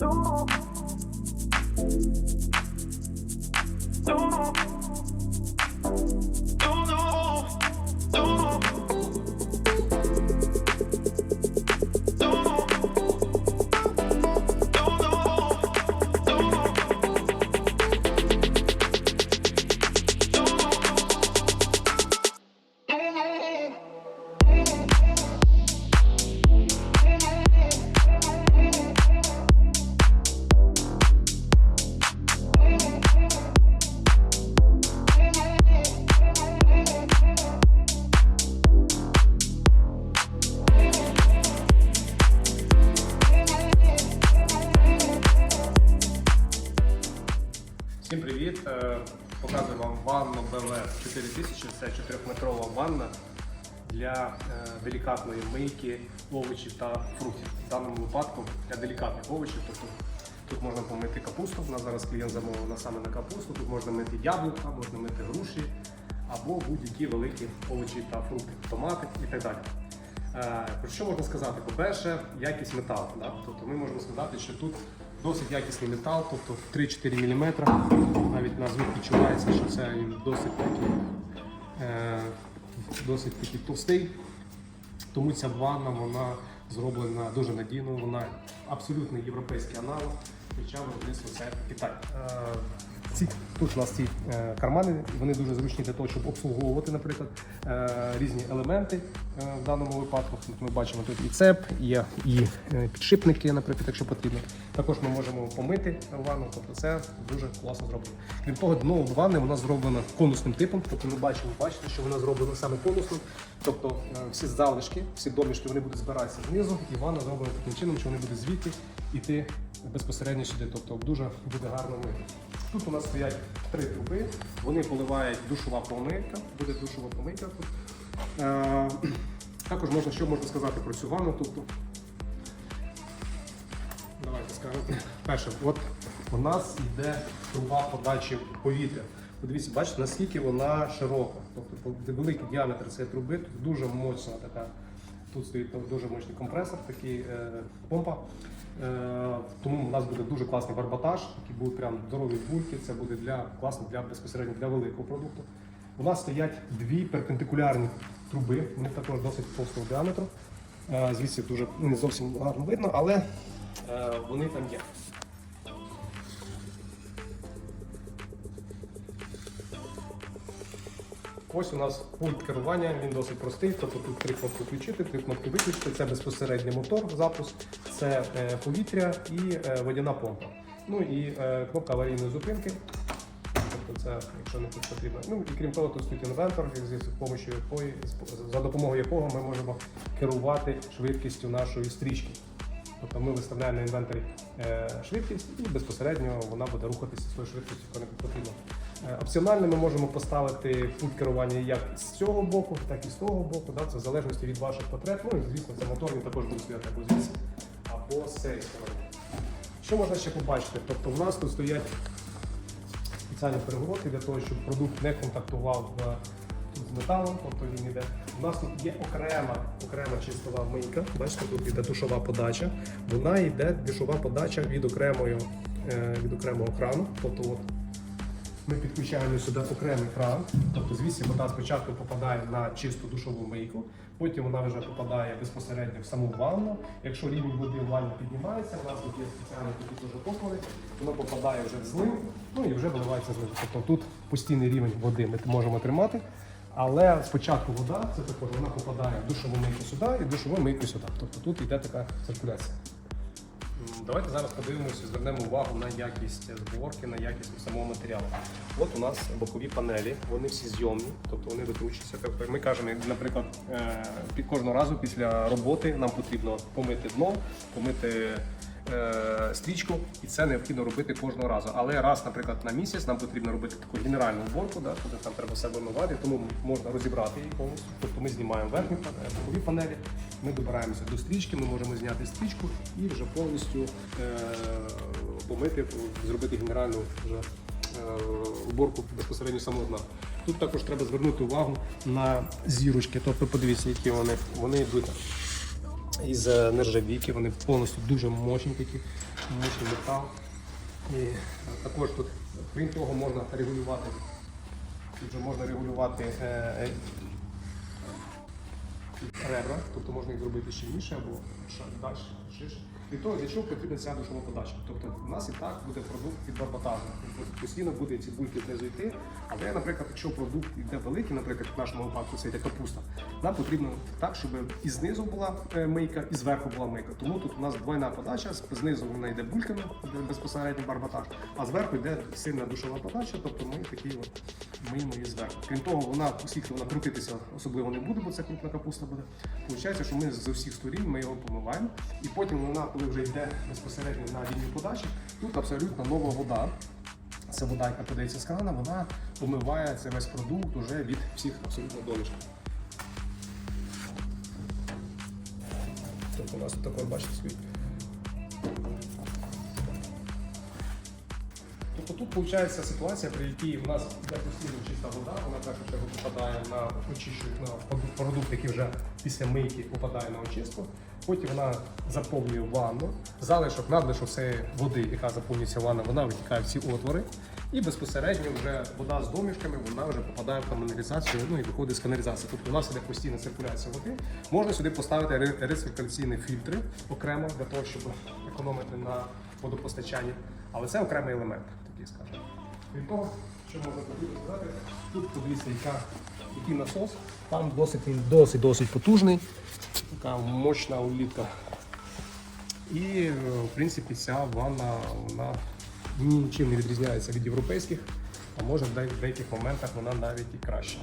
Thank you. Показую вам ванну БВ 4000. Це 4-метрова ванна для е, делікатної мийки овочів та фруктів. В даному випадку для делікатних овочів. Тобто тут можна помити капусту. У нас зараз клієнт замовив на саме на капусту. Тут можна мити яблука, можна мити груші або будь-які великі овочі та фрукти, томати і так далі. Е, Про що можна сказати? По-перше, якість металу. Да? Тобто ми можемо сказати, що тут досить якісний метал, тобто 3-4 мм. Навіть на звук відчувається, що це досить такий, е, досить такий товстий. Тому ця ванна вона зроблена дуже надійно, вона абсолютно європейський аналог, хоча виробництво це Китай. Ці, тут у нас ці е, кармани, вони дуже зручні для того, щоб обслуговувати, наприклад, е, різні елементи е, в даному випадку. Ми бачимо тут і цеп, і е, підшипники, наприклад, якщо потрібно. Також ми можемо помити ванну, тобто це дуже класно зроблено. Крім того, дно ванни вона зроблена конусним типом. Тобто ми бачимо, бачите, що вона зроблена саме конусним. Тобто всі залишки, всі домішки вони будуть збиратися знизу, і ванна зроблена таким чином, що вони будуть звідти йти безпосередньо сюди. Тобто дуже буде гарно мити. Тут у нас стоять три труби, вони поливають душова помийка, буде душова помийка тут. Е, також можна, що можна сказати про цю ванну. Тобто, давайте скажемо. Перше, от у нас йде труба подачі повітря. Подивіться, бачите, наскільки вона широка. Тобто великий діаметр цієї труби, тут дуже моцна така. Тут стоїть дуже мощний компресор, такий е, помпа. Е, тому у нас буде дуже класний барботаж, який будуть прям здорові бульки. Це буде для класно для безпосередньо для великого продукту. У нас стоять дві перпендикулярні труби, вони також досить товстого діаметру. Е, звідси дуже не зовсім гарно видно, але е, вони там є. Ось у нас пульт керування, він досить простий. Тобто тут три кнопки включити, три кнопки виключити. Це безпосередньо мотор, запуск, це е, повітря і е, водяна помпа. Ну і е, кнопка аварійної зупинки. Тобто це, якщо не потрібно. Ну і крім того, тут стоїть інвентор, за допомогою якого ми можемо керувати швидкістю нашої стрічки. Тобто ми виставляємо на інвентарі швидкість і безпосередньо вона буде рухатися тою швидкістю, яка не потрібно. Е, Опціонально ми можемо поставити пульт керування як з цього боку, так і з того боку. Да? Це в залежності від ваших потреб. Ну і звісно, це мотор він також буде стояти або звідси, або з цієї сторони. Що можна ще побачити? Тобто в нас тут стоять спеціальні перегородки для того, щоб продукт не контактував е, з металом, тобто він іде. У нас тут є окрема, окрема чистова мийка. Бачите, тут йде душова подача. Вона йде душова подача від окремої, е, від окремого крану. Тобто от ми підключаємо сюди окремий кран. Тобто звідси вода спочатку попадає на чисту душову мийку, потім вона вже попадає безпосередньо в саму ванну. Якщо рівень води в ванні піднімається, у нас тут є спеціальні такі дуже поколи, воно попадає вже в злив, ну і вже виливається злив. Тобто тут постійний рівень води ми можемо тримати. Але спочатку вода, це також вона попадає в душову мийку сюди і в душову мийку сюди. Тобто тут йде така циркуляція. Давайте зараз подивимося, звернемо увагу на якість зборки, на якість самого матеріалу. От у нас бокові панелі, вони всі зйомні, тобто вони викручуються. Тобто ми кажемо, наприклад, е, під кожного разу після роботи нам потрібно помити дно, помити стрічку, і це необхідно робити кожного разу. Але раз, наприклад, на місяць нам потрібно робити таку генеральну уборку, да, коли там треба все вимивати, тому можна розібрати її повністю. Тобто ми знімаємо панель, бокові панелі, ми добираємося до стрічки, ми можемо зняти стрічку і вже повністю е, помити, зробити генеральну вже е, уборку безпосередньо самого дна. Тут також треба звернути увагу на зірочки. Тобто подивіться, які вони, вони йдуть із е, нержавійки, вони повністю дуже мощні такі. мощний метал. І також тут, крім того, можна регулювати. Тут вже можна регулювати е, е, ребра, тобто можна їх зробити щільніше або далі, ширше. Від того, для чого потрібна ця душова подача. Тобто в нас і так буде продукт від барботажу. Тобто Постійно буде ці бульки знизу йти. Але, наприклад, якщо продукт йде великий, наприклад, в нашому випадку це йде капуста, нам потрібно так, щоб і знизу була е, мийка, і зверху була мийка. Тому тут у нас двойна подача, знизу вона йде бульками, безпосередньо барботаж, а зверху йде сильна душова подача, тобто ми такі от миємо її зверху. Крім того, вона, оскільки вона крутитися особливо не буде, бо це крупна капуста буде. Получається, що ми з усіх сторін ми його помиваємо, і потім вона, коли вже йде безпосередньо на лінію подачі, тут абсолютно нова вода. Це вода, яка подається з крана, вона помиває цей весь продукт уже від всіх абсолютно домішків. Тобто у нас тут бачите, світ. Тобто тут виходить ситуація, при якій в нас йде постійно чиста вода, вона першу попадає на очищують на продукт, який вже після мийки попадає на очистку. Потім вона заповнює ванну, залишок, надлишок цієї води, яка заповнюється ванна, вона витікає в ці отвори. І безпосередньо вже вода з домішками, вона вже попадає в каналізацію, ну і виходить з каналізації. Тобто у нас іде постійна циркуляція води. Можна сюди поставити ре- рециркуляційні фільтри окремо для того, щоб економити на водопостачанні. Але це окремий елемент, такий скажімо. Крім того, що можна сказати, тут подивіться, яка, який насос. Там досить він досить досить потужний, така мощна улітка. І е, в принципі ця ванна вона нічим не відрізняється від європейських, а може в деяких моментах вона навіть і краща.